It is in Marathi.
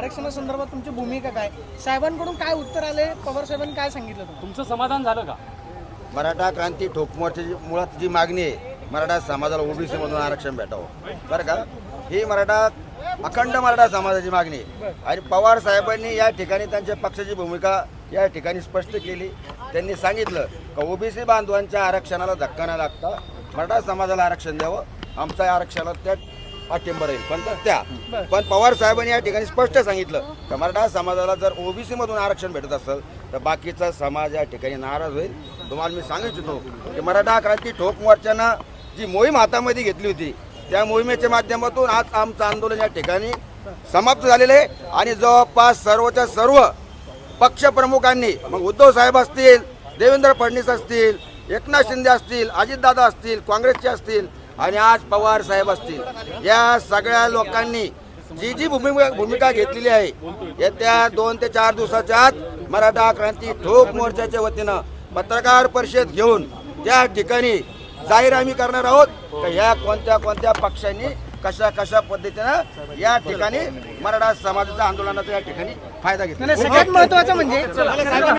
आरक्षणासंदर्भात तुमची भूमिका काय? साहेबांकडून काय उत्तर आले? पवार साहेबांनी काय सांगितलं तुम्हाला? तुमचं समाधान झालं का? मराठा क्रांती ठोक मोर्चाची मुळात जी मागणी आहे मराठा समाजाला ओबीसी मधून आरक्षण भेटावं. बरं का? ही मराठा अखंड मराठा समाजाची मागणी आहे. आणि पवार साहेबांनी या ठिकाणी त्यांच्या पक्षाची भूमिका या ठिकाणी स्पष्ट केली. त्यांनी सांगितलं का ओबीसी बांधवांच्या आरक्षणाला धक्का न लागता मराठा समाजाला आरक्षण द्यावं. आमच्या आरक्षणाला त्या पाठिंबा राहील. पण त्या. पण पवार साहेबांनी या ठिकाणी स्पष्ट सांगितलं. तर मराठा समाजाला जर ओबीसी मधून आरक्षण भेटत असेल तर बाकीचा समाज या ठिकाणी नाराज होईल. तुम्हाला मी सांगू इच्छितो की मराठा क्रांती ठोक मोर्चानं जी मोहीम हातामध्ये घेतली होती त्या मोहिमेच्या माध्यमातून आज आमचं आंदोलन या ठिकाणी समाप्त झालेलं आहे. आणि जवळपास सर्वच्या सर्व पक्षप्रमुखांनी मग उद्धव साहेब असतील देवेंद्र फडणवीस असतील एकनाथ शिंदे असतील अजितदादा असतील काँग्रेसचे असतील आणि आज पवार साहेब असतील. या सगळ्या लोकांनी जी जी भूमिका भूमिका घेतलेली आहे येत्या दोन ते चार दिवसाच्या आत मराठा क्रांती ठोक मोर्चाच्या वतीनं पत्रकार परिषद घेऊन त्या ठिकाणी जाहीर आम्ही करणार आहोत. ह्या कोणत्या कोणत्या पक्षांनी कशा कशा पद्धतीनं या ठिकाणी मराठा समाजाच्या आंदोलनाचा या ठिकाणी फायदा घेतला? सगळ्यात महत्वाचं म्हणजे